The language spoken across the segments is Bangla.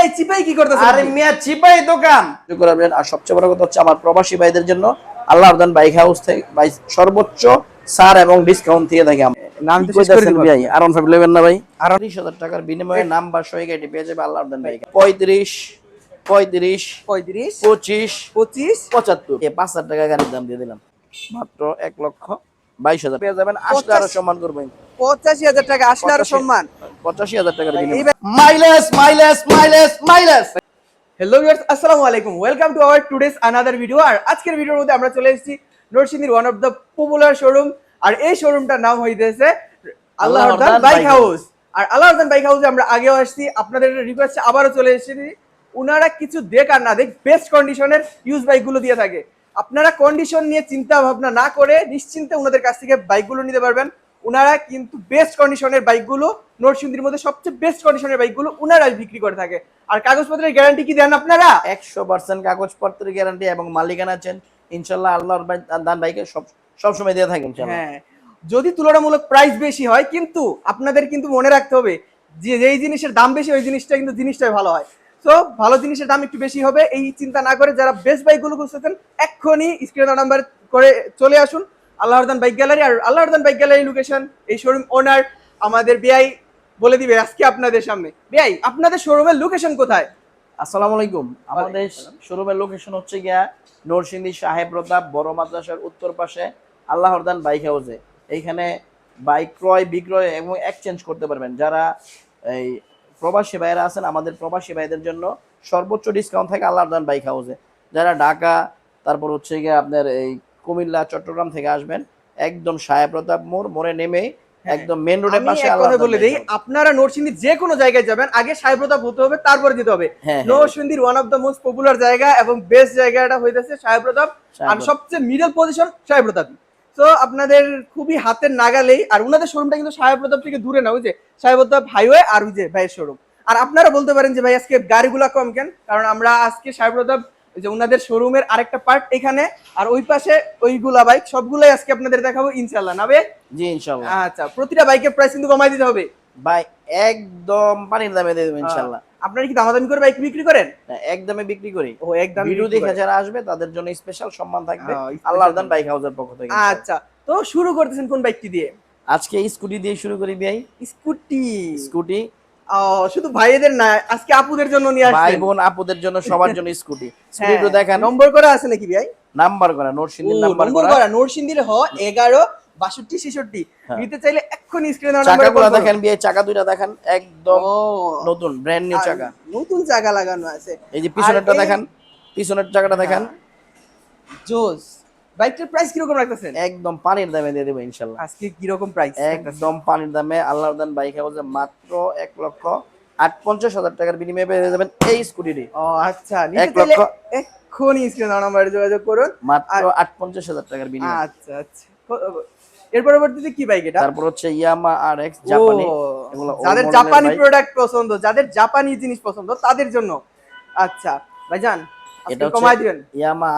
এই চিপাই কি করতেছেন আরে মিয়া চিপাই দোকান। করবেন আর সবচেয়ে বড় কথা হচ্ছে আমার প্রবাসী ভাইদের জন্য আল্লাহ আরদান বাইক হাউস থেকে বাই সর্বোচ্চ ছাড় এবং ডিসকাউন্ট দিয়ে থাকি আমরা নাম তো কি শেষ করে কইতাছেন দিবো। ভাই আর ফাইভ নেবেন না ভাই? আর হাজার টাকার বিনিময়ে নাম্বার সহ গাড়ি পেয়ে যাবে আল্লাহ আরদান বাইক পঁয়ত্রিশ পঁয়ত্রিশ পঁয়ত্রিশ পঁচিশ পঁচিশ পঁচাত্তর। পাঁচ হাজার টাকা গাড়ির দাম দিয়ে দিলাম। মাত্র এক লক্ষ বাইশ হাজার। পেয়ে যাবেন আসলে আরও। সম্মান করবেন। পঁচাশি হাজার টাকা আসলে আরও সম্মান। পঁচাশি হাজার টাকার mileage mileage mileage mileage hello viewers আসসালামু আলাইকুম। Welcome to our today's another video আর আজকের ভিডিওর মধ্যে আমরা চলে এসেছি নরসিংদীর one of the popular showroom আর এই শোরুমটার নাম হইতেছে আল্লাহরদান বাইক হাউস আর আল্লাহরদান বাইক হাউসে আমরা আগেও আসছি। আপনাদের রিকোয়েস্টে আবারও চলে এসেছি। ওনারা কিছু দেখ আর না দেখ বেস্ট কন্ডিশনের ইউজ বাইকগুলো দিয়ে থাকে। আপনারা কন্ডিশন নিয়ে চিন্তা ভাবনা না করে নিশ্চিন্তে ওনাদের কাছ থেকে বাইকগুলো নিতে পারবেন। ওনারা কিন্তু বেস্ট কন্ডিশনের বাইকগুলো নরসিংদীর মধ্যে সবচেয়ে বেস্ট কন্ডিশনের বাইকগুলো ওনারাই বিক্রি করে থাকে। আর কাগজপত্রের গ্যারান্টি কি দেন আপনারা? একশো পার্সেন্ট কাগজপত্রের গ্যারান্টি এবং মালিকানা চেন। ইনশাল্লাহ আল্লাহর বাই- দান ভাইকে সব সবসময় দিয়ে থাকেন হ্যাঁ। যদি তুলনামূলক প্রাইস বেশি হয় কিন্তু আপনাদের কিন্তু মনে রাখতে হবে যে যেই জিনিসের দাম বেশি ওই জিনিসটা কিন্তু জিনিসটাই ভালো হয়। তো ভালো জিনিসের দাম একটু বেশি হবে। এই চিন্তা না করে যারা বেস্ট বাইকগুলো খুঁজতেছেন এক্ষুনি স্ক্রিন নাম্বার করে চলে আসুন। আল্লাহরদান বাইক গ্যালারি আর আল্লাহরদান বাইক গ্যালারি লোকেশন এই শোরুম ওনার আমাদের বিআই বলে দিবে আজকে আপনাদের সামনে। বিআই আপনাদের শোরুমের লোকেশন কোথায়? আসসালামু আলাইকুম। আমাদের শোরুমের লোকেশন হচ্ছে গিয়া নরসিংদী সাহেব প্রতাপ বড় মাদ্রাসার উত্তর পাশে আল্লাহর দান বাইক হাউসে এইখানে বাইক ক্রয় বিক্রয় এবং এক্সচেঞ্জ করতে পারবেন। যারা এই প্রবাসী ভাইয়েরা আছেন আমাদের প্রবাসী ভাইদের জন্য সর্বোচ্চ ডিসকাউন্ট থাকে আল্লাহর দান বাইক হাউসে যারা ঢাকা তারপর হচ্ছে গিয়ে আপনার এই কুমিল্লা চট্টগ্রাম থেকে আসবেন একদম সাহেব প্রতাপ মোড় মোড়ে নেমেই একদম মেন রোডের পাশে কথা বলে দিই। আপনারা যে কোনো জায়গায় যাবেন আগে সাহেবতা হতে হবে তারপরে যেতে হবে। হ্যাঁ হ্যাঁ, নরসিংদীর one of the most popular জায়গা এবং বেস্ট জায়গাটা হইতেছে আর সবচেয়ে মিডল পজিশন সাহেবপ্রতাপই তো আপনাদের খুবই হাতের নাগালেই আর ওনাদের শোরুমটা কিন্তু সাহেবপ্রতাপ থেকে দূরে না ওই যে সাহেবপ্রতাপ হাইওয়ে আর ওই যে ভাইয়ের শোরুম। আর আপনারা বলতে পারেন যে ভাই আজকে গাড়িগুলা কম কেন? কারণ আমরা আজকে সাহেবপ্রতাপ ওই যে ওনাদের শোরুমের আরেকটা পার্ট এখানে আর ওই পাশে ওইগুলা বাইক সবগুলাই আজকে আপনাদের দেখাবো ইনশাল্লাহ না বে? জি ইনশাল্লাহ আচ্ছা প্রতিটা বাইকের প্রাইস কিন্তু কমাই দিতে হবে। ভাই একদম পানির দামে দিয়ে দেবো ইনশাল্লাহ আপনারা কি দামাদামি করে বাইক বিক্রি করেন? না, একদমে বিক্রি করি। ও একদম ভিডিও দেখে যারা আসবে তাদের জন্য স্পেশাল সম্মান থাকবে। আল্লাহর দান বাইক হাউসের পক্ষ থেকে আচ্ছা তো শুরু করতেছেন কোন বাইকটি দিয়ে? আজকে স্কুটি দিয়ে শুরু করি ভাই। স্কুটি স্কুটি শুধু ভাইদের না আজকে আপুদের জন্য নিয়ে ভাই বোন আপুদের জন্য সবার জন্য স্কুটি। স্কুটি হ্যাঁ, একটু নম্বর করা আছে নাকি ভাই? নাম্বার করা নোটসিন্দির নাম্বার করা। নরসিংদীর হ এগারো বাষট্টি ছেষট্টি। হ্যাঁ। নিতে চাইলে এক্ষুনি স্ক্রিনে চাকাগুলো দেখেন বিয়ে চাকা দুইটা দেখেন একদম নতুন ব্র্যান্ড নিউ চাকা। নতুন চাকা লাগানো আছে। এই যে পিছনেরটা দেখেন পিছনের চাকাটা দেখেন। জোস। বাইকটার প্রাইস কীরকম রাখতেছেন? একদম পানির দামে দিয়ে দেবো ইনশাল্লাহ। আজকে কীরকম প্রাইস একদম পানির দামে আল্লাহর দান বাইক হাউসে মাত্র এক লক্ষ আট পঞ্চাশ হাজার টাকার বিনিময়ে পেয়ে যাবেন এই স্কুটিটি ও আচ্ছা এক লক্ষ- এক্ষুনি স্ক্রিনে নাম্বারে যোগাযোগ করুন। মাত্র আট পঞ্চাশ হাজার টাকার বিনিময়ে। আচ্ছা আচ্ছা। এর পরবর্তীতে কি বাইক এটা? তারপর হচ্ছে ইয়ামা আর এক্স জাপানি যাদের জাপানি প্রোডাক্ট পছন্দ যাদের জাপানি জিনিস পছন্দ তাদের জন্য। আচ্ছা ভাইজান এটা কমাই দিবেন। ইয়ামা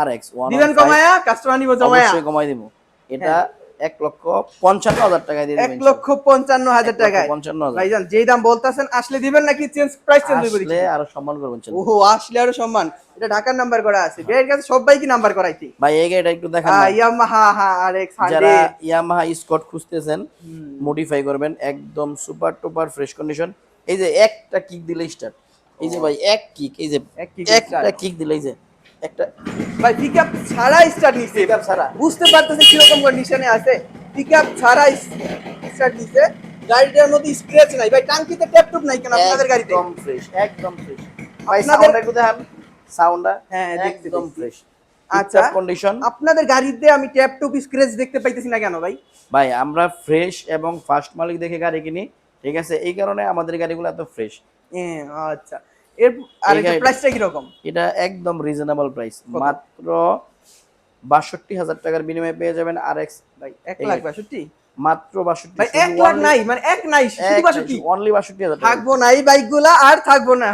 দিবেন কমায়া কাস্টমার নিব জমায়া অবশ্যই কমাই দিব। এটা এক লক্ষ পঞ্চান্ন হাজার দিয়ে এক লক্ষ পঞ্চান্ন হাজার পঞ্চান্ন ভাইজান যেই দাম বলতেছেন আসলে দিবেন নাকি চেঞ্জ প্রাইস চেঞ্জ হইব আসলে আরও সম্মান করবেন। ওহো আসলে আরও সম্মান। এটা ঢাকার নাম্বার করা আছে। বের কাছে সবাই কি নাম্বার করাইছি ভাই এই গাড়িটা একটু দেখান না। ইয়ামাহা হা আর এক্স যারা ইয়ামাহা স্কট খুঁজতেছেন মডিফাই করবেন একদম সুপার টুপার ফ্রেশ কন্ডিশন এই যে একটা কিক দিলে স্টার্ট এই যে ভাই এক কিক এই যে এক একটা কিক দিলে এই যে একটা ভাই পিকআপ ছাড়া নিছে। পিকআপ ছাড়া। বুঝতে পারতেছে কীরকম কন্ডিশনে আছে? পিকআপ ছাড়া স্টার্ট দিছে গাড়িটার মধ্যে স্ক্র্যাচ নাই? ভাই টাঙ্কিতে ট্যাপ টুপ নাই কেন আপনাদের গাড়িতে? একদম ফ্রেশ একদম ফ্রেশ ভাই আপনাদের- সাউন্ড একটু দেখান। সাউন্ডটা হ্যাঁ, দেখতে একদম ফ্রেশ আচ্ছা। কন্ডিশন আপনাদের গাড়িতে আমি ট্যাপ টুপ স্ক্র্যাচ দেখতে পাইতেছি না কেন ভাই? ভাই আমরা ফ্রেশ এবং ফার্স্ট মালিক দেখে গাড়ি কিনি। ঠিক আছে? এই কারণে আমাদের গাড়িগুলো এত ফ্রেশ আচ্ছা। এর আর গাড়িটা- প্রাইসটা কি রকম এটা একদম রিজনেবল প্রাইস মাত্র বাষট্টি হাজার টাকার বিনিময়ে পেয়ে যাবেন ভাই এক এই লাখ গাড়ি। বাষট্টি? মাত্র বাষট্টি। ভাই এক লাখ নাই মানে এক নাই শুধু বাষট্টি। অনলি বাষট্টি হাজার টাকা। থাকব না এই বাইকগুলা আর থাকব না।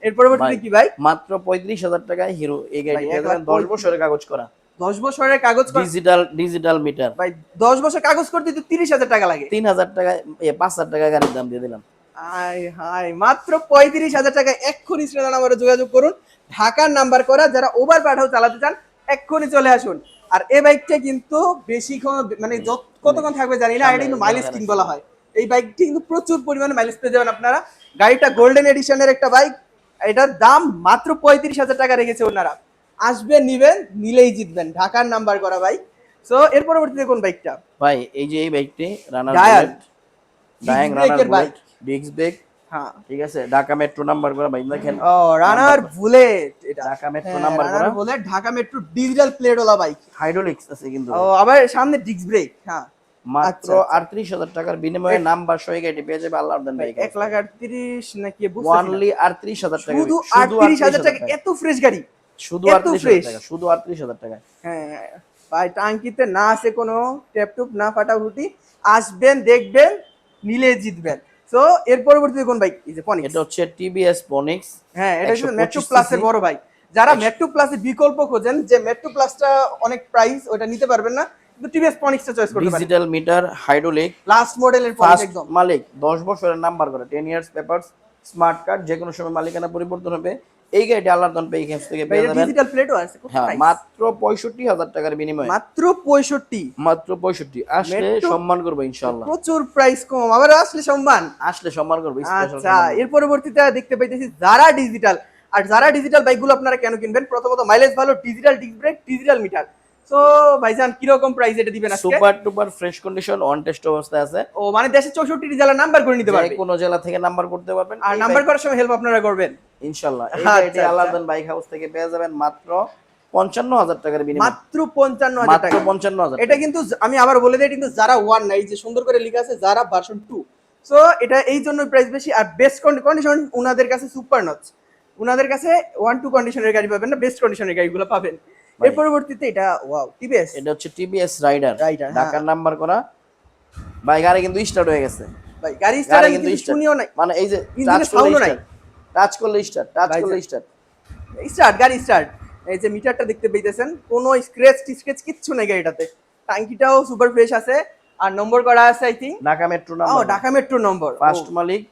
এর পরবর্তীতে কি ভাই? মাত্র পঁয়ত্রিশ হাজার টাকায় হিরো এই গাড়ি পেয়ে যাবেন লাখ দশ পঁয়ত্রিশ- বছরের কাগজ করা। দশ বছরের কাগজ কর- ডিজিটাল ডিজিটাল মিটার ভাই দশ বছর কাগজ করতে তো তিরিশ হাজার টাকা লাগে। তিন হাজার টাকায় এ, পাঁচ হাজার টাকা গাড়ির দাম দিয়ে দিলাম। আয় হায় মাত্র পঁয়ত্রিশ হাজার টাকা এক্ষুনি শ্রেণি নাম্বারে যোগাযোগ করুন। ঢাকার নাম্বার করা যারা ওভার পাঠাও চালাতে চান এক্ষুনি চলে আসুন। আর এই বাইকটা কিন্তু বেশিক্ষণ মানে কতক্ষণ থাকবে জানি না এটা কিন্তু মাইলেজ কিং বলা হয়। এই বাইকটি কিন্তু প্রচুর পরিমাণে মাইলেজ পেয়ে যাবেন আপনারা। গাড়িটা গোল্ডেন এডিশনের একটা বাইক এটার দাম মাত্র পঁয়ত্রিশ হাজার টাকা রেখেছে ওনারা। আসবেন নিবেন নিলেই জিতবেন। ঢাকার নাম্বার করা বাইক সো এর পরবর্তীতে কোন বাইকটা ভাই এই যে এই বাইকটি রানার Dial। ডায়াং রানার brake ডিস্ক ব্রেক হ্যাঁ। ঠিক আছে ঢাকা মেট্রো নাম্বার করা ভাই দেখেন। ও রানার বুলেট এটা। ঢাকা মেট্রো নাম্বার করা bullet Dhaka metro digital plate OLA bike hydraulics আছে কিন্তু। ও আবার সামনে ডিস্ক ব্রেক হ্যাঁ। মাত্র আচ্ছা, আচ্ছা। আটত্রিশ হাজার টাকার বিনিময়ে নাম্বার সহ গাড়িটি পেয়ে যাবে আল্লাহ দেন ভাই এক লাখ আটত্রিশ নাকি। ওয়ানলি আটত্রিশ হাজার টাকা শুধু আটত্রিশ হাজার টাকা এত ফ্রেশ গাড়ি শুধু আটত্রিশ। হাজার টাকা শুধু আটত্রিশ হাজার টাকা হ্যাঁ ভাই টাঙ্কিতে না আছে কোনো ট্যাপটুপ না ফাটাফুটি আসবেন দেখবেন নিলে জিতবেন। তো এর পরবর্তীতে কোন বাইক এই যে পনিক্স এটা হচ্ছে টিবিএস পনিক্স হ্যাঁ এটা হচ্ছে মেট্রো প্লাসের বড় ভাই যারা মেট্রো প্লাসের বিকল্প খোঁজেন যে মেট্রো প্লাসটা অনেক প্রাইস ওটা নিতে পারবেন না কিন্তু টিভিএস পনিক্সটা চয়েস করতে পারেন। ডিজিটাল মিটার হাইড্রোলিক লাস্ট মডেলের পনিক্স একদম। মালিক দশ বছরের নাম্বার করা 10 ইয়ার্স পেপারস স্মার্ট কার্ড যে কোনো সময় মালিকানা পরিবর্তন হবে। এই গাড়িটি আল্লাহ দন পে এখান থেকে পেয়ে যাবেন ডিজিটাল প্লেটও আছে হ্যাঁ মাত্র পঁয়ষট্টি হাজার টাকার বিনিময়ে। মাত্র পঁয়ষট্টি। মাত্র পঁয়ষট্টি। আসলে সম্মান করব ইনশাআল্লাহ। প্রচুর প্রাইস কম আবার আসলে সম্মান। আসলে সম্মান করব আচ্ছা এর পরবর্তীতে দেখতে পাইতেছি যারা ডিজিটাল আর যারা ডিজিটাল বাইকগুলো আপনারা কেন কিনবেন? প্রথমত মাইলেজ ভালো digital disc brake digital meter so ভাইজান কীরকম প্রাইস এটা দিবেন আজকে? Super টুপার fresh condition on test অবস্থায় আছে। ও মানে দেশে চৌষট্টি জেলা নাম্বার করে নিতে যে পারবে কোনো জেলা থেকে নাম্বার করতে পারবেন। আর নাম্বার করার সময় হেল্প আপনারা করবেন। গাড়িটি আচ্ছা। বাইক হাউস থেকে পেয়ে যাবেন মাত্র পঞ্চান্ন হাজার টাকার বিনিময়ে। মাত্র পঞ্চান্ন হাজার টাকা। পঞ্চান্ন হাজার এটা কিন্তু আমি আবার বলে দিই কিন্তু যারা ওয়ান নাই যে সুন্দর করে লেখা আছে যারা ভার্সন টু সো এটা এই জন্য প্রাইস বেশি আর বেস্ট কন্ডিশন উনাদের কাছে সুপার নচ কাছে ওয়ান টু কন্ডিশনের গাড়ি পাবেন না বেস্ট কন্ডিশনের গাড়িগুলো পাবেন। এর পরবর্তীতে এটা ওয়াও টিভিএস এটা হচ্ছে টিবিএস রাইডার হ্যাঁ। ঢাকার নাম্বার করা। ভাই গাড়ি কিন্তু স্টার্ট হয়ে গেছে। ভাই গাড়ি স্টার্ট কিন্তু শুনিও নাই। মানে এই যে Engine টাচ এর sound ও করলে নাই। টাচ করলে স্টার্ট টাচ করলে স্টার্ট স্টার্ট গাড়ি স্টার্ট এই যে মিটারটা দেখতে পেয়েছেন কোনো স্ক্র্যাচ স্ক্র্যাচ কিচ্ছু নেই গাড়িটাতে। টাঙ্কিটাও সুপার ফ্রেশ আছে। আর নম্বর করা আছে I think Dhaka metro number O Dhaka metro number first মালিক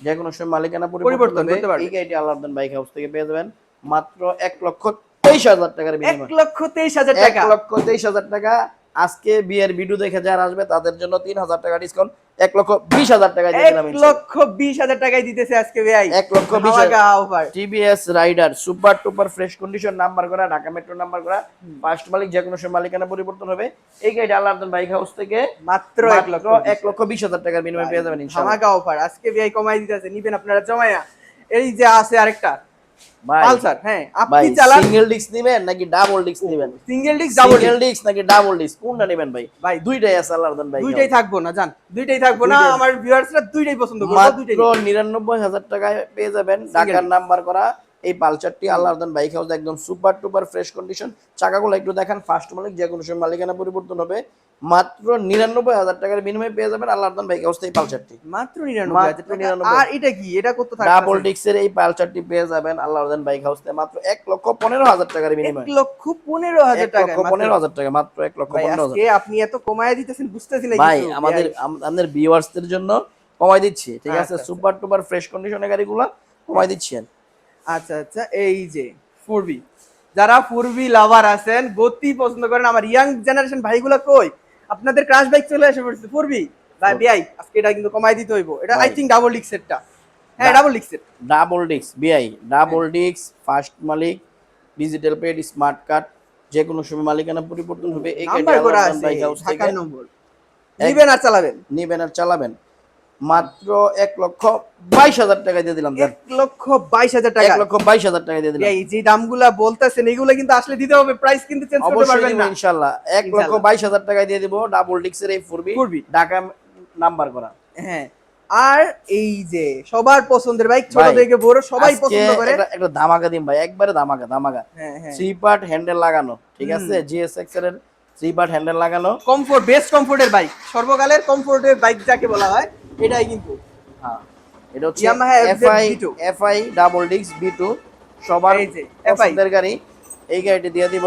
যে কোনো সময় মালিকানা পরিবর্তন করতে পারবে। এই গাড়িটি আল্লাহদান বাইক হাউস থেকে পেয়ে যাবেন। মাত্র এক লক্ষ তেইশ হাজার টাকার এক লক্ষ তেইশ হাজার এক টাকা লক্ষ তেইশ হাজার টাকা। আজকে বিয়ের ভিডিও দেখে যারা আসবে তাদের জন্য তিন হাজার টাকা ডিসকাউন্ট এক লক্ষ বিশ হাজার টাকা এক লক্ষ বিশ হাজার টাকায় দিতেছে আজকে ভাই। এক লক্ষ বিশ offer Rider super টুপার fresh condition number করা ঢাকা মেট্রো নাম্বার করা। ফার্স্ট মালিক যে কোনো সময় মালিকানা পরিবর্তন হবে। এই গাড়িটা আল্লাহদান বাইক হাউস থেকে মাত্র এক লক্ষ এক লক্ষ বিশ হাজার টাকার বিনিময়ে পেয়ে যাবেন ধামাকা অফার আজকে ভাই কমাই দিতেছে নিবেন আপনারা জমায়া। এই যে আছে আরেকটা। পালসার হ্যাঁ আপনি চালান সিঙ্গেল ডিস্ক নেবেন নাকি ডাবল ডিস্ক নেবেন? Single disc double single disc নাকি ডাবল ডিস্ক কোনটা নেবেন ভাই? ভাই দুইটাই আছে আল্লাহদান ভাই দুইটাই থাকব না জান দুইটাই থাকব না আমার ভিউয়ার্সরা দুইটাই পছন্দ করবে দুইটাই। মাত্র নিরানব্বই হাজার টাকায় পেয়ে যাবেন ঢাকার নাম্বার করা এই পালচারটি আল্লাহ বাইক হাউস একদম সুপার টুপার ফ্রেশ কন্ডিশন। চাকাগুলো একটু দেখেন ফার্স্ট মালিক যে কোনো সময় মালিকানা পরিবর্তন হবে। মাত্র নিরানব্বই হাজার টাকার বিনিময়ে পেয়ে যাবেন আল্লাহ বাইক হাউস এই পালচারটি। মাত্র নিরানব্বই হাজার মাত্র টাকা। 99 আর এটা কি? এটা কত থাকবে ডাবল ডিক্সের এই পালচারটি পেয়ে যাবেন আল্লাহ বাইক হাউস মাত্র এক লক্ষ পনেরো হাজার টাকার বিনিময়ে। এক লক্ষ পনেরো হাজার টাকা পনেরো হাজার টাকা মাত্র এক লক্ষ পনেরো হাজার আপনি এত কমায় দিতেছেন বুঝতেছি না ভাই। আমাদের আমাদের ভিউয়ার্সদের জন্য কমাই দিচ্ছি ঠিক আচ্ছা, আছে। সুপার টুপার ফ্রেশ কন্ডিশনের গাড়িগুলো কমাই দিচ্ছেন আচ্ছা আচ্ছা এই যে ফোরবি। যারা ফোরবি লাভার আছেন গতি পছন্দ করেন আমার ইয়াং জেনারেশন ভাইগুলো কই? আপনাদের ক্রাশ বাইক চলে এসে পড়ছে ফোরবি। ভাই বিআই আজকে এটা কিন্তু কমাই দিতে হইব। এটা আই। থিঙ্ক ডাবল ডিক্সেরটা হ্যাঁ ডা- ডাবল ডিক্সের ডাবল ডিস্ক বিআই ডাবল হ্যাঁ। ডিস্ক ফার্স্ট মালিক ডিজিটাল পেড স্মার্ট কার্ড যে কোনো সময় মালিকানা পরিবর্তন হবে এই গাড়ি ঢাকার নম্বর নিবেন আর চালাবেন। নিবেন আর চালাবেন। মাত্র এক লক্ষ বাইশ হাজার টাকা দিয়ে দিলাম এক লক্ষ বাইশ হাজার টাকা। এক লক্ষ বাইশ হাজার টাকা দিয়ে দিলাম। এই যে দামগুলা বলতেছেন এগুলো কিন্তু আসলে দিতে হবে প্রাইস কিন্তু চেঞ্জ করতে পারবেন না। ইনশাল্লাহ এক লক্ষ বাইশ হাজার টাকা দিয়ে দিব ডাবল ডিস্কের এই ফুরবি ফুরবি। ঢাকা নাম্বার করা। হ্যাঁ। আর এই যে সবার পছন্দের বাইক ছোট থেকে বড় সবাই পছন্দ করে। একটা- ধামাকা দিন ভাই একবারে ধামাকা ধামাকা। থ্রি পার্ট হ্যান্ডেল লাগানো ঠিক আছে? জিএসএক্স এর থ্রি পার্ট হ্যান্ডেল লাগানো। কমফোর্ট বেস্ট কমফোর্টের বাইক সর্বকালের কমফোর্টের বাইক যাকে বলা হয়। এটাই কিন্তু। হ্যাঁ এটা হচ্ছে FZ FI FI double disc B two সবার এই যে, FI পছন্দের গাড়ি। এই গাড়িটি দিয়ে দিব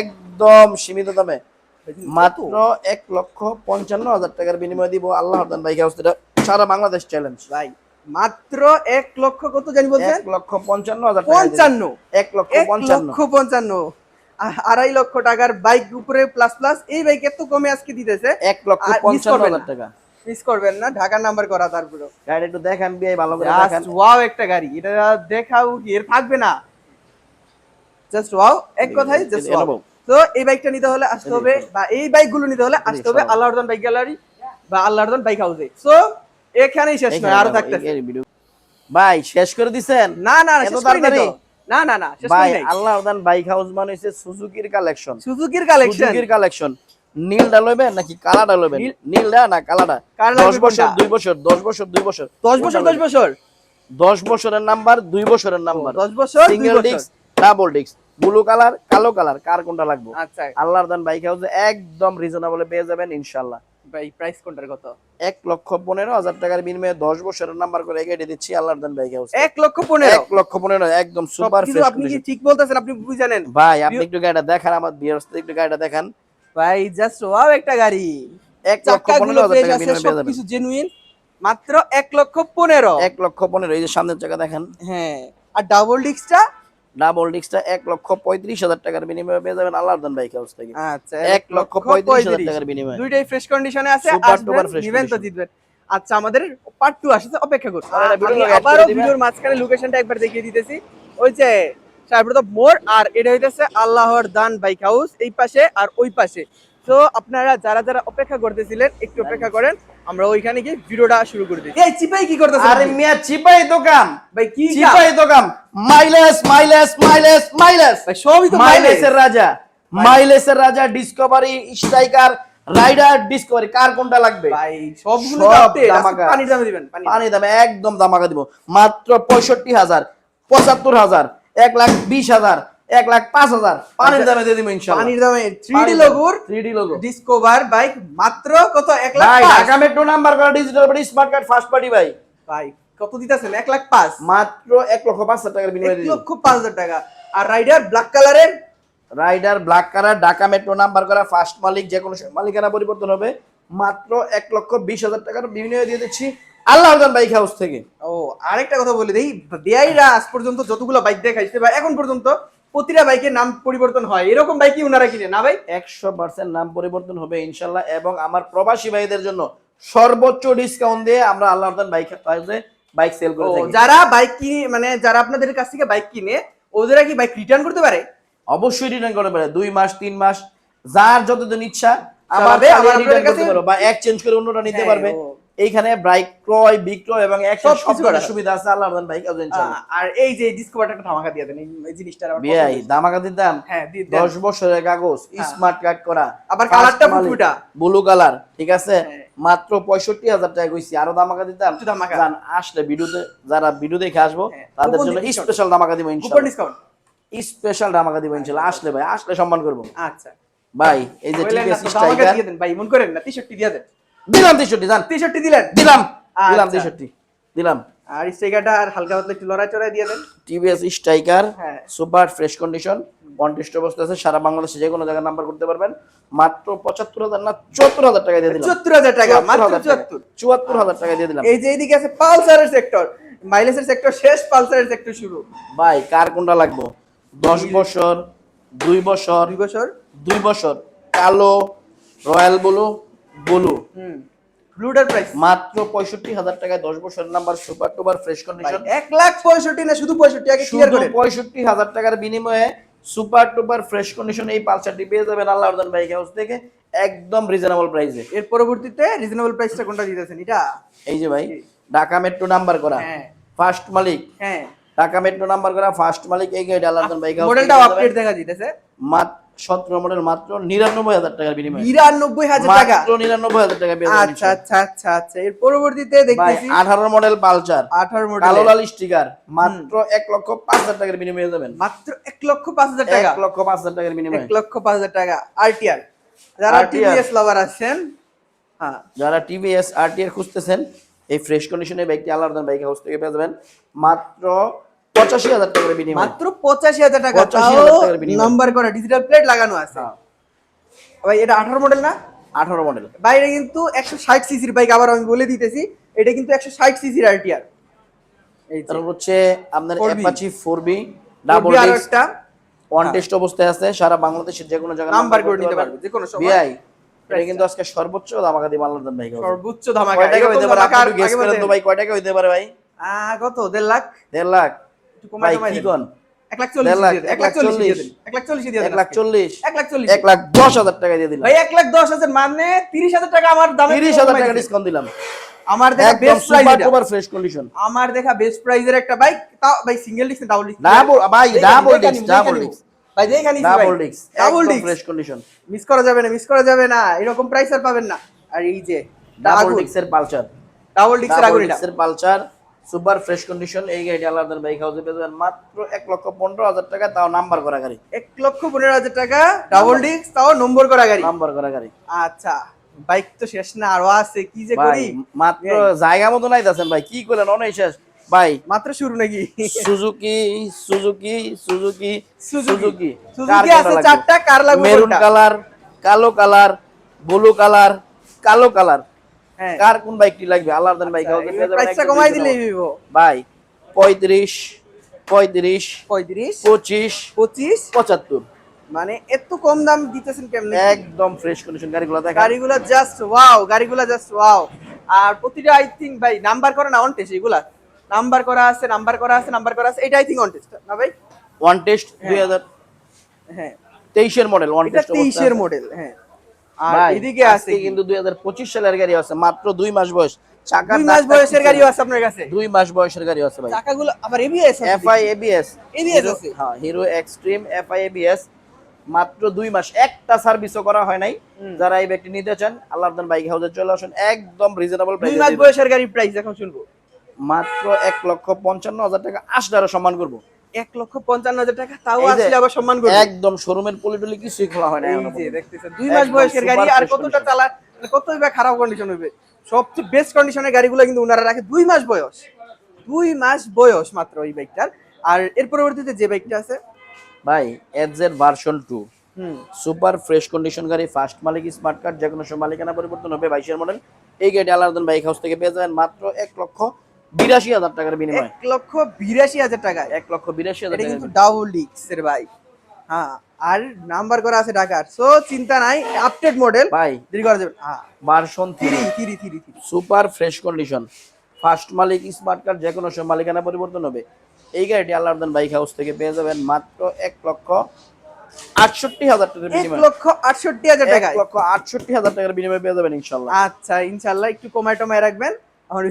একদম সীমিত দামে। মাত্র এক লক্ষ পঞ্চান্ন হাজার টাকার বিনিময়ে দিব। আল্লাহ হামদান বাইক হাউস এটা সারা বাংলাদেশ চ্যালেঞ্জ ভাই মাত্র এক লক্ষ কত জানি বলছেন? এক লক্ষ পঞ্চান্ন হাজার। পঞ্চান্ন। এক লক্ষ লক্ষ পঞ্চান্ন। আড়াই লক্ষ টাকার বাইক উপরে প্লাস প্লাস এই বাইক এত কমে আজকে দিতেছে। এক লক্ষ পঞ্চান্ন হাজার টাকা। মিস করবেন না ঢাকার নাম্বার করা তারপরে গাড়ি একটু দেখান বিয়ে ভালো করে দেখান। ওয়াও একটা গাড়ি এটা দেখাও কি এর থাকবে না। জাস্ট ওয়াও এক কথাই জাস্ট ওয়াও তো এই বাইকটা নিতে হলে আসতে হবে বা এই বাইকগুলো নিতে হলে আসতে হবে আল্লাহরদান বাইক গ্যালারি বা আল্লাহরদান বাইক হাউসে সো এখানেই শেষ নয় আরও থাকতেছে। ভাই শেষ করে দিছেন? না না না শেষ। না না না শেষ ভাই করি নাই। আল্লাহ উদান বাইক হাউস মানে হচ্ছে সুজুকির কালেকশন সুজুকির কালেকশন সুজুকির কালেকশন নীলটা লইবেন নাকি কালাটা লইবেন? নীল- নীলটা না কালাটা কার দশ বছর। দুই বছর দশ বছর দুই বছর। 10 বছর 10 বছর? দশ বছরের নাম্বার দুই বছরের নাম্বার। 10 বছর single disc double disc blue colour কালো কালার কার কোনটা লাগবে? আচ্ছা। আল্লাহর দান বাইক হাউসে একদম রিজনেবলে পেয়ে যাবেন ইনশাল্লাহ ভাই প্রাইস কোনটার কত? এক লক্ষ পনেরো হাজার টাকার বিনিময়ে দশ বছরের নাম্বার করে এগিয়ে দিচ্ছি আল্লাহর দান বাইক হাউস এক লক্ষ 15 এক লক্ষ পনেরো একদম সুপার আপনি ঠিক বলতেছেন আপনি বুঝানেন ভাই আপনি একটু গাড়িটা দেখান আমার বিয়ার্স একটু গাড়িটা দেখান। ভাই জাস্ট ওয়াও একটা গাড়ি। এক চাকাগুলো পনেরো ফ্রেশ আছে সবকিছু জেনুইন মাত্র 1 লক্ষ 15 এক লক্ষ পনেরো এই যে সামনের চাকা দেখেন। হ্যাঁ। আর ডাবল ডিস্কটা ডাবল ডিস্কটা এক লক্ষ পঁয়ত্রিশ হাজার টাকার বিনিময়ে পেয়ে যাবেন আল্লাহর দান বাইক হাউস থেকে। আচ্ছা এক লক্ষ পঁয়ত্রিশ হাজার টাকার বিনিময়ে দুইটাই ফ্রেশ কন্ডিশনে আছে নিবেন তো জিতবেন। আচ্ছা আমাদের পার্ট 2 আসছে অপেক্ষা করুন। আবারও ভিডিওর মাঝখানে লোকেশনটা একবার দেখিয়ে দিতেছি। ওই যে সাহেবপ্রতাপ মোড় আর এটা হইতেছে আল্লাহর দান বাইক হাউস এই পাশে আর ওই পাশে। তো আপনারা যারা যারা অপেক্ষা করতেছিলেন একটু অপেক্ষা করেন আমরা ওইখানে গিয়ে ভিডিওটা শুরু করে দিই এই চিপাই কি করতেছেন আরে মিয়া চিপাই দোকান। ভাই কি? চিপাই দোকান। মাইলেজ মাইলেজ মাইলেজ মাইলেজ ভাই সবই তো মাইলেজের রাজা। মাইলেজের রাজা ডিসকভারি স্ট্রাইকার রাইডার ডিসকভারি কার কোনটা লাগবে? ভাই সবগুলো দামাকা। পানির দামে দিবেন পানি পানি দামে একদম দামাকা দিব। মাত্র পঁয়ষট্টি হাজার পঁচাত্তর হাজার এক লাখ বিশ হাজার এক লাখ পাঁচ হাজার। পানির দামে দিয়ে দিব ইনশাল্লাহ। পানির দামে 3D লোগোর 3D logo Discover bike মাত্র কত? এক লাখ ঢাকা মেট্রো নাম্বার করা ডিজিটাল বাড়ি স্মার্ট কার্ড ফার্স্ট পার্টি ভাই। ভাই কত দিতেছেন? 1 লাখ 5 মাত্র এক লক্ষ পাঁচ হাজার টাকার বিনিময়ে 1 দিয়ে দিব। লক্ষ 5000 টাকা। আর রাইডার ব্ল্যাক কালারের Rider black colour Dhaka metro number করা ফার্স্ট মালিক যে কোনো মালিকানা পরিবর্তন হবে। মাত্র এক লক্ষ বিশ হাজার টাকার বিনিময়ে দিয়ে দিচ্ছি। আল্লাহ বাইক হাউস থেকে। ও আরেকটা কথা বলে দেই বিআইরা আজ পর্যন্ত যতগুলো বাইক দেখাইছে বা এখন পর্যন্ত প্রতিটা বাইকের নাম পরিবর্তন হয়। এরকম বাইকই ওনারা কিনে না ভাই? একশো পার্সেন্ট নাম পরিবর্তন হবে ইনশাল্লাহ এবং আমার প্রবাসী ভাইদের জন্য সর্বোচ্চ ডিসকাউন্ট দিয়ে আমরা আল্লাহ বাইক হাউসে বাইক সেল করে থাকি। যারা বাইক কিনে মানে যারা আপনাদের কাছ থেকে বাইক কিনে ওদেরা কি বাইক রিটার্ন করতে পারে? অবশ্যই রিটার্ন করতে পারে। দুই মাস তিন মাস যার যতদিন ইচ্ছা আবার রিটার্ন করতে কাছে- পারো বা এক্সচেঞ্জ করে অন্যটা নিতে হ্যাঁ, পারবে। এইখানে বাইক ক্রয় বিক্রয় এবং সব কিছু সুবিধা আছে আল্লাহ বাইক ইনশাল্লাহ আহ, আর এই যে ডিসকভারটা একটা ধামাকা দিয়ে দেন এই- জিনিসটা হয়েছে। দামাকা দিতাম হ্যাঁ দিয়ে দেন। দশ বছরের কাগজ হ্যাঁ। স্মার্ট কার্ড করা আবার কালারটা ফুটফুটা। ব্লু কালার ঠিক আছে হ্যাঁ। মাত্র পঁয়ষট্টি হাজার টাকা কইছি আরও দামাকা দিতাম। জান, আসলে ভিডিওতে যারা ভিডিও দেখে আসব হ্যাঁ। তাদের জন্য। স্পেশাল দামাকা দিব কুপন ইনশাল্লাহ ডিসকাউন্ট স্পেশাল দামাকা দিব ইনশাল্লাহ আসলে ভাই আসলে সম্মান করব আচ্ছা ভাই এই যে তো, স্ট্রাইকার দেন ভাই মন করেন না 63 দিয়ে দেন দিলাম তেষট্টি জান। 63 দিলেন? দিলাম দিলাম আচ্ছা। তেষট্টি দিলাম। আর স্টিকারটা আর হালকা পাতলা একটু লড়াই চড়াই দিয়ে দেন। টিভিএস স্ট্রাইকার হ্যাঁ। সুপার ফ্রেশ কন্ডিশন কন্টেস্ট অবস্থা আছে সারা বাংলাদেশে যে কোনো জায়গায় নাম্বার করতে পারবেন। মাত্র পঁচাত্তর হাজার না চুয়াত্তর হাজার টাকা দিয়ে দিলাম। 74000 টাকা মাত্র 74 চুয়াত্তর। হাজার টাকা দিয়ে দিলাম। এই যে এইদিকে আছে পালসারের সেক্টর মাইলেজের সেক্টর শেষ পালসারের সেক্টর শুরু। ভাই কার কোনটা লাগবো? দশ বছর দুই বছর দুই বছর। দুই বছর। কালো রয়্যাল ব্লু ব্লু। ব্লুটার প্রাইস। মাত্র পঁয়ষট্টি হাজার টাকায় দশ বছরের নাম্বার সুপার টুপার ফ্রেশ কন্ডিশন। এক লাখ পঁয়ষট্টি না শুধু পঁয়ষট্টি আগে ক্লিয়ার করে। পঁয়ষট্টি হাজার টাকার বিনিময়ে সুপার টুপার ফ্রেশ কন্ডিশন এই পালসারটি পেয়ে যাবেন আল্লাহ বাইক হাউস থেকে একদম রিজনেবল প্রাইসে এর পরবর্তীতে রিজনেবল প্রাইসটা কোনটা দিতেছেন? এটা? এই যে ভাই ঢাকা মেট্রো নাম্বার করা। হ্যাঁ। ফার্স্ট মালিক। হ্যাঁ। ঢাকা মেট্রো নাম্বার করা ফার্স্ট মালিক এই গাড়ি আল্লাহ বাইক হাউস মডেলটা আপডেট দেখা দিতেছে। মাত্র সতেরো মডেল মাত্র নিরানব্বই হাজার টাকার বিনিময়ে। নিরানব্বই হাজার টাকা? মাত্র নিরানব্বই হাজার টাকা আচ্ছা আচ্ছা আচ্ছা আচ্ছা। এর পরবর্তীতে দেখতেছি আঠারো মডেল পালচার আঠারো কালো লাল স্টিকার মাত্র এক লক্ষ পাঁচ হাজার টাকার বিনিময়ে যাবেন মাত্র এক লক্ষ পাঁচ হাজার টাকা? এক লক্ষ পাঁচ হাজার টাকার বিনিময়ে। এক লক্ষ পাঁচ হাজার টাকা। আরটিআর যারা টিভিএস লাভার আছেন হ্যাঁ। যারা টিভিএস আরটিআর খুঁজতেছেন এই ফ্রেশ কন্ডিশনের বাইকটি আল্লাহ বাইক হাউস থেকে পেয়ে যাবেন। মাত্র পঁচাশি হাজার টাকার বিনিময়ে। মাত্র পঁচাশি হাজার টাকা 85,000 টাকার বিনিময়ে। নাম্বার করা ডিজিটাল প্লেট লাগানো আছে। হ্যাঁ। ভাই এটা আঠারো মডেল না? আঠারো মডেল কিন্তু একশো ষাট সিসির বাইক আবার আমি বলে দিতেছি এটা কিন্তু একশো ষাট সিসির আরটিআর তারপর হচ্ছে আপনার অ্যাপাচি 4B ডাবল ডাবল আরও একটা। ওয়ান টেস্ট অবস্থায় আছে সারা বাংলাদেশের যে কোনো জায়গায় নাম্বার করে নিতে পারবে যে কোনো সময় বিআই এটা কিন্তু আজকে সর্বোচ্চ দামাকা দিয়ে মাল্লার দাম ভাই সর্বোচ্চ ধামাকা। কয় টাকা হইতে পারে? ধামাকা আপনি গেস করেন তো ভাই কয় টাকা হইতে পারে ভাই? আহ, কত? দেড় লাখ? দেড় লাখ। একটু কমাই কমাই দেন। এক লাখ চল্লিশ দেড় লাখ, দিয়ে দেন, এক লাখ চল্লিশ। এক লাখ চল্লিশ এক লাখ চল্লিশ। এক লাখ চল্লিশ। এক লাখ দশ হাজার টাকা দিয়ে দিলাম। ভাই এক লাখ দশ হাজার মানে তিরিশ হাজার টাকা আমার দামে তিরিশ হাজার টাকা ডিসকাউন্ট দিলাম। আমার দেখা best price super fresh condition আমার দেখা বেস্ট প্রাইজের একটা বাইক তাও ভাই single disc double disc double ভাই ডাবল ডিস্ক ডাবল ডিস্ক ভাই দেখানি double disc double disc fresh condition miss করা যাবে না মিস করা যাবে না। এরকম প্রাইস আর পাবেন না। আর এই যে ডাবল ডিস্কের পালচার ডাবল ডিস্কের ডাবল আগুন ডিস্কের সুপার ফ্রেশ কন্ডিশন এই গাড়ি আলাদা বাইক হাউসে পেয়ে যাবেন মাত্র এক লক্ষ পনেরো হাজার টাকা তাও নাম্বার করা গাড়ি। এক লক্ষ পনেরো হাজার টাকা ডাবল ডিস্ক তাও নম্বর করা গাড়ি। নাম্বার করা গাড়ি। আচ্ছা বাইক তো শেষ না আরও আছে কি যে করি? মাত্র জায়গা মতো নাই দাছেন ভাই কি করলেন অনেক শেষ। ভাই মাত্র শুরু নাকি? Suzuki Suzuki Suzuki Suzuki Suzuki. আছে চারটা কার লাগবে মেরুন কালার কালো কালার ব্লু কালার কালো কালার। কার কোন বাইকটি লাগবে? আল্লাহ বাইক হাউসে পেয়ে যাবেন প্রাইসটা কমাই। দিলেই ভিভো ভাই পঁয়ত্রিশ পঁয়ত্রিশ পঁয়ত্রিশ পঁচিশ পঁচিশ। পঁচাত্তর। মানে এত কম দাম দিতেছেন কেমনে? একদম ফ্রেশ কন্ডিশন গাড়িগুলো দেখা। গাড়িগুলো জাস্ট ওয়াও গাড়িগুলো জাস্ট ওয়াও আর প্রতিটা আই থিঙ্ক ভাই নাম্বার করা না অন টেস্ট এগুলা। নাম্বার করা আছে নাম্বার করা আছে নাম্বার করা আছে এটা আই থিঙ্ক অন টেস্ট না ভাই? ওয়ান টেস্ট দুই হাজার হ্যাঁ। তেইশের মডেল ওয়ান এটা টেস্ট তেইশের মডেল হ্যাঁ। আর এদিকে আছে কিন্তু দুই হাজার পঁচিশ সালের গাড়ি আছে মাত্র দুই মাস বয়স। চাকার দুই মাস বয়সের কি আছে আপনার কাছে? দুই মাস বয়সের গাড়ি আছে ভাই। চাকাগুলো আবার এবিএস এফআই এবিএস ABS আছে। হ্যাঁ হিরো এক্সট্রিম এফআই এবিএস মাত্র দুই মাস। একটা সার্ভিসও করা হয় নাই। যারা এই ব্যক্তি নিতে চান বাইক হাউসে চলে আসুন। একদম রিজনেবল মাস বয়সের গাড়ির প্রাইস এখন শুনব। মাত্র এক লক্ষ পঞ্চান্ন হাজার টাকা। আসলে আরও সম্মান করব। এক লক্ষ পঞ্চান্ন হাজার টাকা তাও আসলে আবার সম্মান করবে। একদম শোরুমের পলিটলি কিছুই খোলা হয় না এই এখনও যে পর্যন্ত। দেখতেছেন দুই মাস বয়সের গাড়ি আর কতটা চালা মানে কতই বা খারাপ কন্ডিশন হবে সবচেয়ে বেস্ট কন্ডিশনের গাড়িগুলো কিন্তু ওনারা রাখে দুই মাস বয়স। দুই মাস বয়স মাত্র এই বাইকটার। আর এর পরবর্তীতে যে বাইকটা আছে? ভাই এফজেড ভার্সন টু হুম। সুপার ফ্রেশ কন্ডিশন গাড়ি ফার্স্ট মালিক স্মার্ট কার্ড যে কোনো সময় মালিকানা পরিবর্তন হবে বাইশের মডেল এই গাড়ি আলাদা বাইক হাউস থেকে পেয়ে যাবেন মাত্র এক লক্ষ বিরাশি হাজার টাকার বিনিময়। এক লক্ষ বিরাশি হাজার টাকা এক লক্ষ বিরাশি হাজার কিন্তু ডাবল ডিক্স এর বাইক হ্যাঁ আর নাম্বার করা আছে ঢাকার। সো চিন্তা নাই আপডেট মডেল ভাই দেরি করা যাবে হ্যাঁ। Version three three three three three super fresh condition first মালিক স্মার্ট কার্ড যে কোনো সময় মালিকানা পরিবর্তন হবে। এই গাড়িটি আল্লাহ বাইক হাউস থেকে পেয়ে যাবেন মাত্র এক লক্ষ আটষট্টি হাজার টাকার এক লক্ষ আটষট্টি হাজার এক লক্ষ আটষট্টি হাজার টাকার বিনিময় পেয়ে যাবেন ইনশাল্লাহ। আচ্ছা ইনশাল্লাহ একটু কমায় টমায় রাখবেন। আমার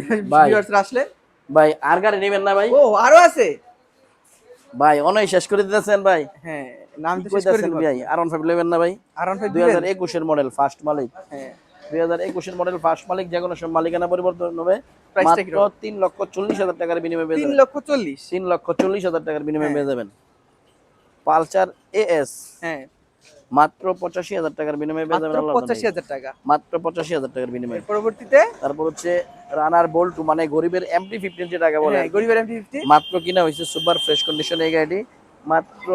ভিউয়ার্সরা আসলে? ভাই আর গাড়ি নেবেন না ভাই। ও আরও আছে? ভাই অনেক শেষ করে দিতেছেন ভাই। হ্যাঁ নাম তো শেষ করে ভাই? আর ওয়ান ফাইভ নেবেন না ভাই। আর অন ফাইভ দুই হাজার একুশের মডেল ফার্স্ট মালিক। হ্যাঁ। দুই হাজার একুশের মডেল ফার্স্ট মালিক যে কোনো সময় মালিকানা পরিবর্তন হবে। মাত্র কীরকম? তিন লক্ষ চল্লিশ হাজার টাকার বিনিময় পেয়ে তিন যাবেন। লক্ষ চল্লিশ। তিন লক্ষ চল্লিশ হাজার টাকার বিনিময় হ্যাঁ। পেয়ে যাবেন। পালচার এএস হ্যাঁ। মাত্র পঁচাশি হাজার টাকার বিনিময়ে পেয়ে যাবেন পঁচাশি হাজার টাকা। মাত্র পঁচাশি হাজার টাকার বিনিময়। পরবর্তীতে? তারপর হচ্ছে রানার বোল্ট মানে গরিবের এমটি ফিফটিন যে টাকা বলে। হ্যাঁ, গরিবের এমটি ফিফটি মাত্র কিনা হয়েছে সুপার ফ্রেশ কন্ডিশন এই গাড়িটি। মাত্র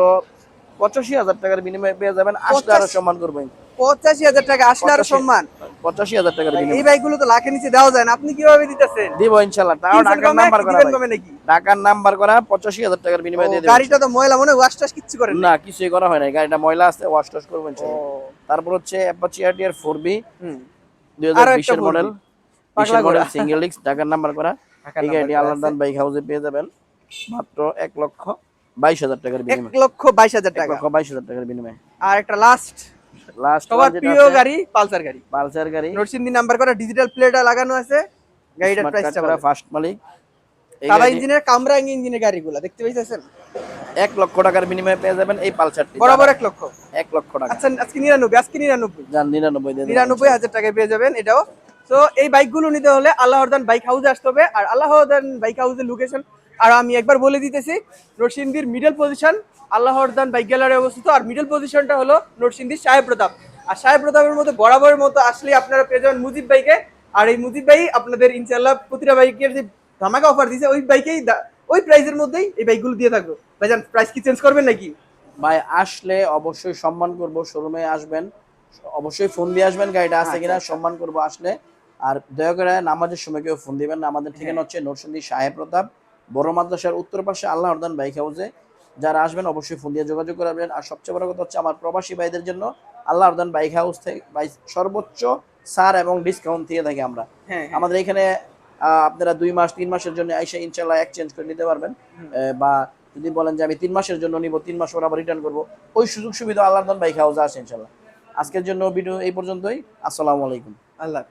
পঁচাশি হাজার টাকার বিনিময়ে পেয়ে যাবেন আসলে আরও সম্মান করবেন পঁচাশি হাজার টাকা আসলে আরও সম্মান। পঁচাশি হাজার টাকার এই বাইকগুলো তো লাখের নিচে দেওয়া যায় না আপনি কীভাবে দিতেছেন? দিব ইনশাল্লাহ তাও ঢাকার নাম্বার করা ভাই। ঢাকার নাম্বার করা পঁচাশি হাজার টাকার বিনিময়ে দিয়ে গাড়িটা তো ময়লা মনে ওয়াশ টাশ কিচ্ছু করেন না কিছুই করা হয় না গাড়িটা ময়লা আছে ওয়াশ টাশ করবেন তারপর হচ্ছে অ্যাপাচি আরটিআর ফোর বি দুই হাজার বিশের মডেল মডেল সিঙ্গেল ডিস্ক ঢাকার নাম্বার করা। এই গাড়িটি আলাদান বাইক হাউসে পেয়ে যাবেন মাত্র এক লক্ষ বাইশ হাজার টাকার এক লক্ষ বাইশ হাজার টাকা। লক্ষ বাইশ হাজার টাকার বিনিময়ে। আর একটা লাস্ট লাস্ট সবার প্রিয় গাড়ি পালসার গাড়ি। পালসার গাড়ি। নরসিংদী নাম্বার করা ডিজিটাল প্লেটটা লাগানো আছে। গাড়িটার প্রাইসটা। ফার্স্ট মালিক। ইঞ্জিনের কামরাং ইঞ্জিনের গাড়িগুলো দেখতে পাইতেছেন? এক লক্ষ টাকার বিনিময়ে পেয়ে যাবেন এই পালসারটি। বরাবর এক লক্ষ। এক লক্ষ টাকা। আচ্ছা আজকে নিরানব্বই আজকে নিরানব্বই। যান নিরানব্বই নিরানব্বই হাজার টাকায় পেয়ে যাবেন এটাও। তো এই বাইকগুলো নিতে হলে আল্লাহরদান বাইক হাউসে আসতে হবে। আর আল্লাহরদান বাইক হাউসের লোকেশন আর আমি একবার বলে দিতেছি নরসিংদীর মিডল পজিশন আল্লাহরদান বাইক গ্যালারি অবস্থিত। আর মিডল পজিশনটা হলো নরসিংদীর সাহেব প্রতাপ। আর সাহেব প্রতাপের মতো বরাবরের মতো আসলে আপনারা পেয়ে যাবেন মুজিব বাইকে আর এই মুজিব ভাই আপনাদের ইনশাল্লাহ প্রতিটা বাইকের যে ধামাকা অফার দিছে ওই বাইকেই ওই প্রাইসের মধ্যেই এই বাইকগুলো দিয়ে থাকব। ভাই ভাইজান প্রাইস কি চেঞ্জ করবেন নাকি? ভাই আসলে অবশ্যই সম্মান করব শোরুমে আসবেন। অবশ্যই ফোন দিয়ে আসবেন গাড়িটা আছে আচ্ছা, কিনা আচ্ছা। সম্মান করব আসলে। আর দয়া করে নামাজের সময় কেউ ফোন দিবেন না। আমাদের ঠিকানা হচ্ছে নরসিংদী সাহেব প্রতাপ। বড় মাদ্রাসার উত্তর পাশে আল্লাহ হরদান বাইক হাউসে যারা আসবেন অবশ্যই ফোন দিয়ে যোগাযোগ করবেন। আর সবচেয়ে বড় কথা হচ্ছে আমার প্রবাসী ভাইদের জন্য আল্লাহ হরদান বাইক হাউস থেকে সর্বোচ্চ সার এবং ডিসকাউন্ট দিয়ে থাকি আমরা। হ্যাঁ হ্যাঁ। আমাদের এখানে আপনারা দুই মাস তিন মাসের জন্য আইসা ইনশাল্লাহ এক্সচেঞ্জ করে নিতে পারবেন। বা যদি বলেন যে আমি তিন মাসের জন্য নিব তিন মাস পর আবার রিটার্ন করব ওই সুযোগ সুবিধা আল্লাহ বাইক হাউসে আসে ইনশাল্লাহ আজকের জন্য ভিডিও এই পর্যন্তই। আসসালামু আলাইকুম। আল্লাহ।